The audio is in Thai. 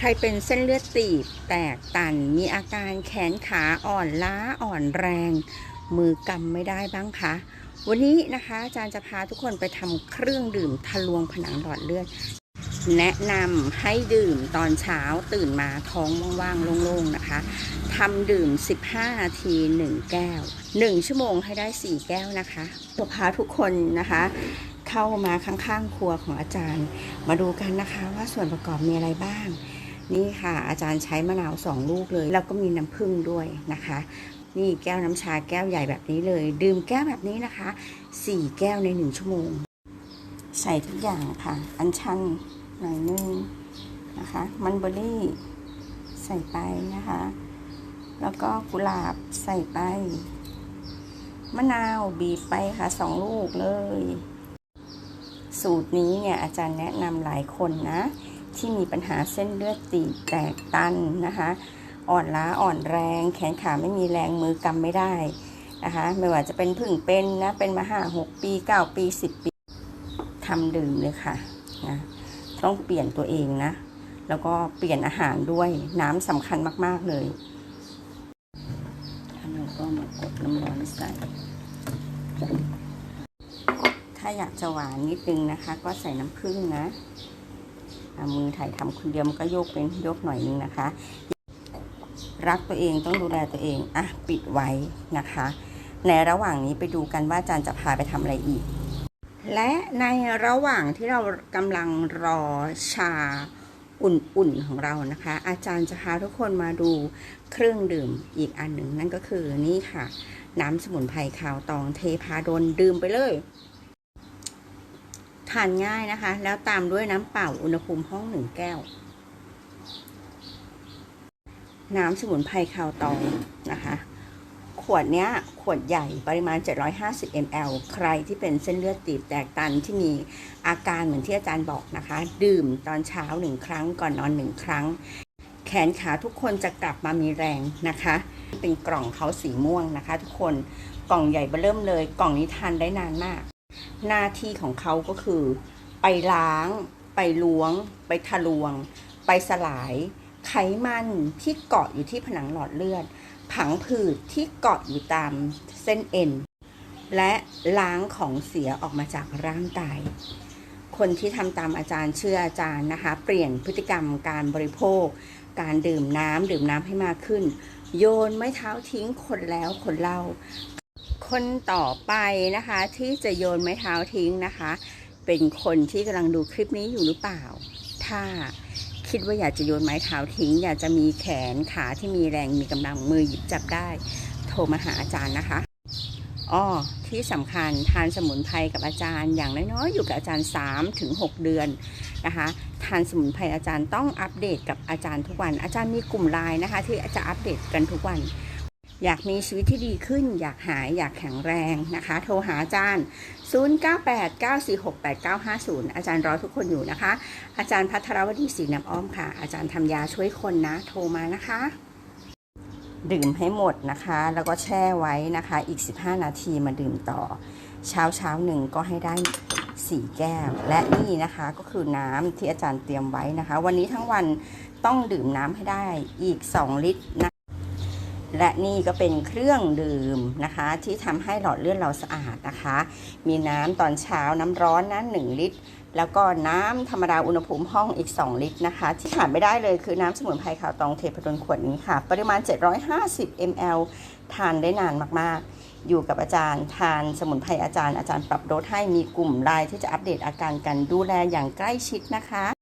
ใครเป็นเส้นเลือดตีบ แตกตัน มีอาการแขนขาอ่อนล้าอ่อนแรง มือกำไม่ได้บ้างคะ วันนี้นะคะอาจารย์จะพาทุกคนไปทำเครื่องดื่มทะลวงผนังหลอดเลือด แนะนำให้ดื่มตอนเช้าตื่นมาท้องว่างๆโล่งๆนะคะทำดื่ม 15 นาที 1 แก้ว 1 ชั่วโมงให้ได้ 4 แก้วนะคะจะพาทุกคนนะคะเข้ามาข้างๆครัวของอาจารย์ มาดูกันนะคะว่าส่วนประกอบมีอะไรบ้าง นี่ค่ะ อาจารย์ใช้มะนาวสองลูกเลย แล้วก็มีน้ำผึ้งด้วยนะคะ นี่แก้วน้ำชาแก้วใหญ่แบบนี้เลย ดื่มแก้วแบบนี้นะคะ4แก้วใน1ชั่วโมง ใส่ทุกอย่างค่ะ อัญชันหน่อยนึงนะคะ มันเบอร์รี่ใส่ไปนะคะ แล้วก็กุหลาบใส่ไป มะนาวบีบไปค่ะสองลูกเลย สูตรนี้เนี่ยอาจารย์แนะนำหลายคนนะ ที่มีปัญหาเส้นเลือดตีบแตกตันนะคะ อ่อนล้าอ่อนแรง แขนขาไม่มีแรงมือกำไม่ได้นะคะไม่ว่าจะเป็นพึ่งเป็นนะเป็นมาห้าหกปีเก้าปีสิบปีทำดื่มเลยค่ะนะต้องเปลี่ยนตัวเองนะ แล้วก็เปลี่ยนอาหารด้วยน้ำสำคัญมาก ๆ เลยแล้วก็มากดน้ำร้อนใส่ ถ้าอยากจะหวานนิดนึงนะคะ ก็ใส่น้ำผึ้งนะอะ มือถ่ายทำคนเดียวมันก็โยกเป็นยกหน่อยนึงนะคะ รักตัวเองต้องดูแลตัวเองอะปิดไว้นะคะ ในระหว่างนี้ไปดูกันว่าอาจารย์จะพาไปทำอะไรอีก และในระหว่างที่เรากำลังรอชาอุ่นๆของเรานะคะ อาจารย์จะพาทุกคนมาดูเครื่องดื่มอีกอันหนึ่งนั่นก็คือนี่ค่ะ น้ำสมุนไพรขาวตองเทพาดลดื่มไปเลย ทานง่ายนะคะ แล้วตามด้วยน้ำเปล่าอุณหภูมิห้องหนึ่งแก้ว น้ำสมุนไพรคาวตองนะคะ ขวดเนี้ย ขวดใหญ่ปริมาณ 750 ml ใครที่เป็นเส้นเลือดตีบแตกตันที่มีอาการเหมือนที่อาจารย์บอกนะคะ ดื่มตอนเช้าหนึ่งครั้งก่อนนอนหนึ่งครั้ง แขนขาทุกคนจะกลับมามีแรงนะคะ เป็นกล่องเขาสีม่วงนะคะ ทุกคนกล่องใหญ่เบ้อเริ่มเลย กล่องนี้ทานได้นานมาก หน้าที่ของเขาก็คือ ไปล้าง ไปล้วง ไปทะลวง ไปสลาย ไขมันที่เกาะอยู่ที่ผนังหลอดเลือด ผังผืดที่เกาะอยู่ตามเส้นเอ็น และล้างของเสียออกมาจากร่างกาย คนที่ทำตามอาจารย์เชื่ออาจารย์นะคะ เปลี่ยนพฤติกรรมการบริโภค การดื่มน้ำดื่มน้ำให้มากขึ้น โยนไม้เท้าทิ้งคนแล้วคนเล่า คนต่อไปนะคะ ที่จะโยนไม้เท้าทิ้งนะคะ เป็นคนที่กำลังดูคลิปนี้อยู่หรือเปล่า ถ้าคิดว่าอยากจะโยนไม้เท้าทิ้ง อยากจะมีแขนขาที่มีแรงมีกำลังมือหยิบจับได้ โทรมาหาอาจารย์นะคะอ้อที่สำคัญทานสมุนไพรกับอาจารย์อย่างน้อยๆอยู่กับอาจารย์3ถึง6เดือนนะคะทานสมุนไพรอาจารย์ต้องอัปเดตกับอาจารย์ทุกวัน อาจารย์มีกลุ่มไลน์นะคะ ที่จะอัปเดตกันทุกวัน อยากมีชีวิตที่ดีขึ้น อยากหายอยากแข็งแรงนะคะ โทรหาอาจารย์ 0989468950 อาจารย์รอทุกคนอยู่นะคะ อาจารย์พัทรวดีศรีน้ำอ้อมค่ะ อาจารย์ทำยาช่วยคนนะ โทรมานะคะ ดื่มให้หมดนะคะ แล้วก็แช่ไว้นะคะ อีก 15 นาทีมาดื่มต่อ เช้าเช้าหนึ่งก็ให้ได้4แก้ว และนี่นะคะก็คือน้ำที่อาจารย์เตรียมไว้นะคะ วันนี้ทั้งวันต้องดื่มน้ำให้ได้อีก 2 ลิตรนะ และนี่ก็เป็นเครื่องดื่มนะคะ ที่ทำให้หลอดเลือดเราสะอาดนะคะ มีน้ำตอนเช้าน้ำร้อนนะ1ลิตร แล้วก็น้ำธรรมดาอุณหภูมิห้องอีก 2 ลิตรนะคะ ที่ขาดไม่ได้เลยคือน้ำสมุนไพรขาวตองเทพดลขวดนี้ค่ะ ปริมาณ 750 ml ทานได้นานมากๆอยู่กับอาจารย์ทานสมุนไพรอาจารย์อาจารย์ปรับโดสให้มีกลุ่มไลน์ที่จะอัปเดตอาการกันดูแลอย่างใกล้ชิดนะคะ